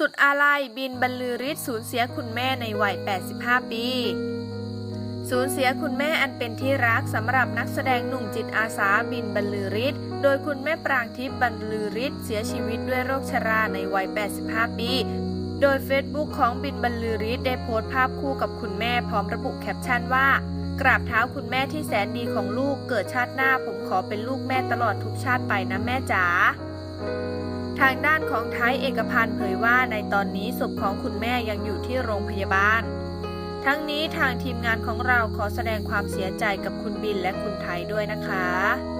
สุดอาลัยบินบรรลือฤทธิ์สูญเสียคุณแม่ในวัย 85 ปี สูญเสียคุณแม่อันเป็นที่รักสำหรับนักแสดงหนุ่มจิตอาสาบินบรรลือฤทธิ์ โดยคุณแม่ปรางทิพย์บรรลือฤทธิ์เสียชีวิตด้วยโรคชราในวัย 85 ปี โดยเฟซบุ๊กของบินบรรลือฤทธิ์ได้โพสต์ภาพคู่กับคุณแม่พร้อมระบุแคปชั่นว่ากราบเท้าคุณแม่ที่แสนดีของลูกเกิดชาติหน้าผมขอเป็นลูกแม่ตลอดทุกชาติไปนะแม่จ๋า ทางด้านของไทยเอกพันธ์เผยว่าในตอนนี้ศพของคุณแม่ยังอยู่ที่โรงพยาบาล ทั้งนี้ทางทีมงานของเราขอแสดงความเสียใจกับคุณบินและคุณไทยด้วยนะคะ